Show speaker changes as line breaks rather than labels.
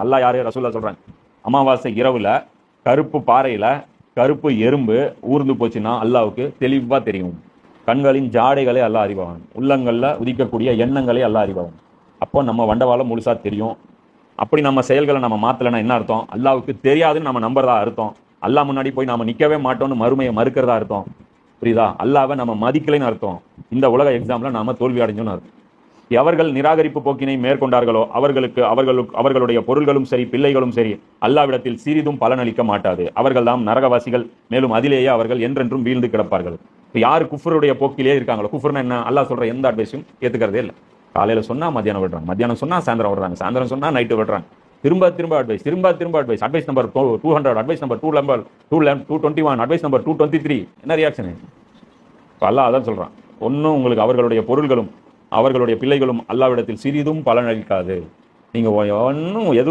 அல்லா யாரு ரசூல்லா சொல்றாங்க? அமாவாசை இரவுல கருப்பு பாறையில கருப்பு எறும்பு ஊர்ந்து போச்சுன்னா அல்லாவுக்கு தெளிவா தெரியும். கண்களின் ஜாடைகளை அல்லா அறிபவன் உள்ளங்களில் உதிக்கக்கூடிய எண்ணங்களை அல்லா அறிபவன் அப்போ நம்ம வண்டவாளம் முழுசா தெரியும். அப்படி நம்ம செயல்களை நம்ம மாத்தலைன்னா என்ன அர்த்தம்? அல்லாவுக்கு தெரியாதுன்னு நம்ம நம்புறதா அர்த்தம். அல்லா முன்னாடி போய் நாம நிற்கவே மாட்டோம்னு மறுமையை மறுக்கிறதா அர்த்தம். புரியுதா? அல்லாவை நம்ம மதிக்கலைன்னு அர்த்தம். இந்த உலக எக்ஸாம்ல நாம தோல்வி அடைஞ்சோன்னு அர்த்தம். எவர்கள் நிராகரிப்பு போக்கினை மேற்கொண்டார்களோ அவர்களுக்கு அவர்களுக்கு அவர்களுடைய பொருள்களும் சரி பிள்ளைகளும் சரி அல்லாவிடத்தில் சிறிதும் பலனளிக்க மாட்டாது. அவர்கள்தான் நரகவாசிகள். மேலும் அதிலேயே அவர்கள் என்றென்றும் வீழ்ந்து கிடப்பார்கள். இப்போ யாரு குஃபருடைய போக்கிலே இருக்காங்களோ? குஃபர்னா என்ன? அல்லா சொல்ற எந்த அட்வைஸும் ஏத்துக்கிறதே இல்லை. காலையில சொன்னா மத்தியானம் விடுறாங்க. மத்தியானம் சொன்னா சாயந்தரம் விடுறாங்க. சாயந்தரம் சொன்னா நைட்டு விடுறாங்க. திரும்ப திரும்ப அட்வைஸ் திரும்ப திரும்ப advice advice number two hundred advice number two number two two twenty one advice number two twenty three என்ன ரியாக்ஷன் இப்போ அல்லாஹ் அதான் சொல்றான். ஒன்றும் உங்களுக்கு அவர்களுடைய பொருள்களும் அவர்களுடைய பிள்ளைகளும் அல்லாவிடத்தில் சிறிதும் பலனளிக்காது. நீங்க ஒன்றும் எதுவும்